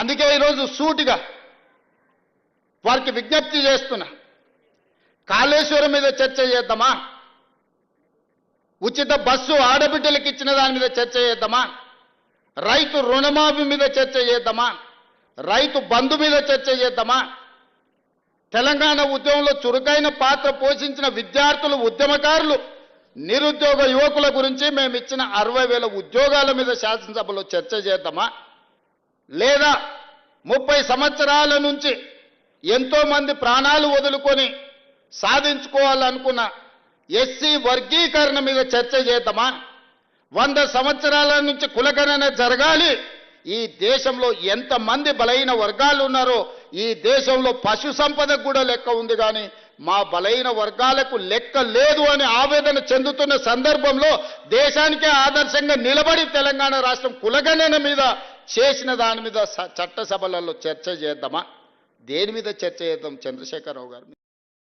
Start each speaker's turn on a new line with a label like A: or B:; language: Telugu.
A: అందుకే ఈరోజు సూటిగా వారికి విజ్ఞప్తి చేస్తున్నా. కాళేశ్వరం మీద చర్చ చేద్దామా? ఉచిత బస్సు ఆడబిడ్డలకు ఇచ్చిన దాని మీద చర్చ చేద్దామా? రైతు రుణమాఫీ మీద చర్చ చేద్దామా? రైతు బంధు మీద చర్చ చేద్దామా? తెలంగాణ ఉద్యమంలో చురుకైన పాత్ర పోషించిన విద్యార్థులు ఉద్యమకారులు నిరుద్యోగ యువకుల గురించి మేము ఇచ్చిన అరవై వేల ఉద్యోగాల మీద శాసనసభలో చర్చ చేద్దామా? లేదా ముప్పై సంవత్సరాల నుంచి ఎంతోమంది ప్రాణాలు వదులుకొని సాధించుకోవాలనుకున్న ఎస్సీ వర్గీకరణ మీద చర్చ చేద్దామా? వంద సంవత్సరాల నుంచి కులగణన జరగాలి. ఈ దేశంలో ఎంతమంది బలైన వర్గాలు ఉన్నారో ఈ దేశంలో పశు సంపదకు కూడా లెక్క ఉంది కానీ మా బలైన వర్గాలకు లెక్క లేదు అని ఆవేదన చెందుతున్న సందర్భంలో దేశానికే ఆదర్శంగా నిలబడి తెలంగాణ రాష్ట్రం కులగణన మీద చేసిన దాని మీద స- చట్టసభలలో చర్చ చేద్దామా? దేని మీద చర్చ చేద్దాం చంద్రశేఖరరావు గారు?